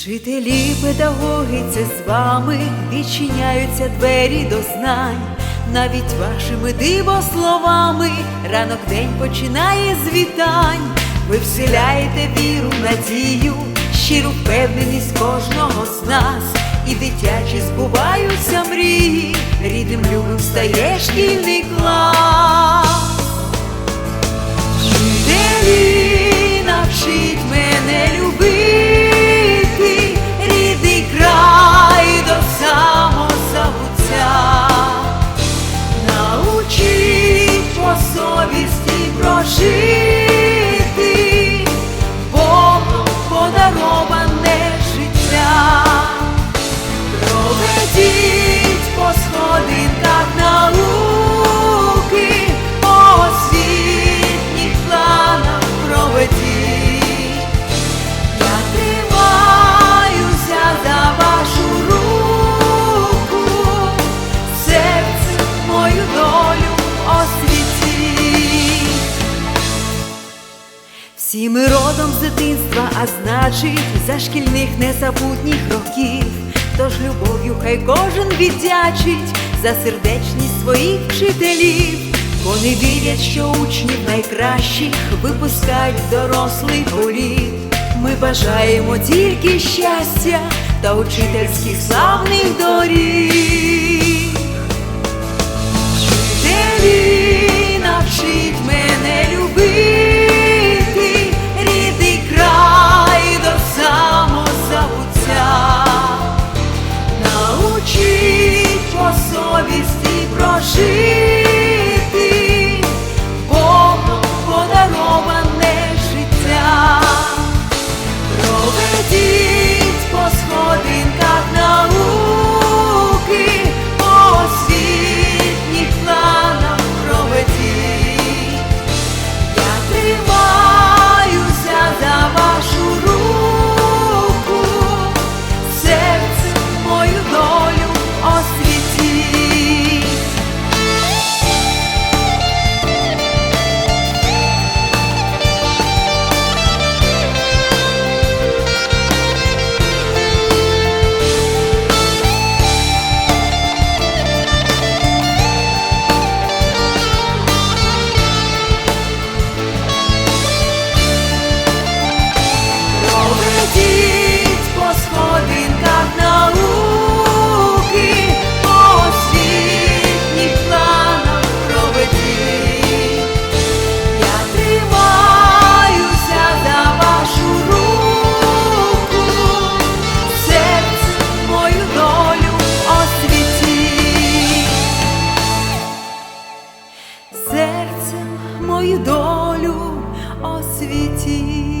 Вчителі, педагоги, це з вами відчиняються двері до знань. Навіть вашими дивословами ранок день починає з вітань. Ви вселяєте віру, надію, щиру впевненість кожного з нас. І дитячі збуваються мрії, рідним любим стає шкільний клас. Всі ми родом з дитинства, а значить, за шкільних незабутніх років. Тож любов'ю хай кожен віддячить за сердечність своїх вчителів. Вони вірять, що учнів найкращих випускають дорослий політ. Ми бажаємо тільки щастя та учительських славних доріг. Совісті прожити, долю освітіть.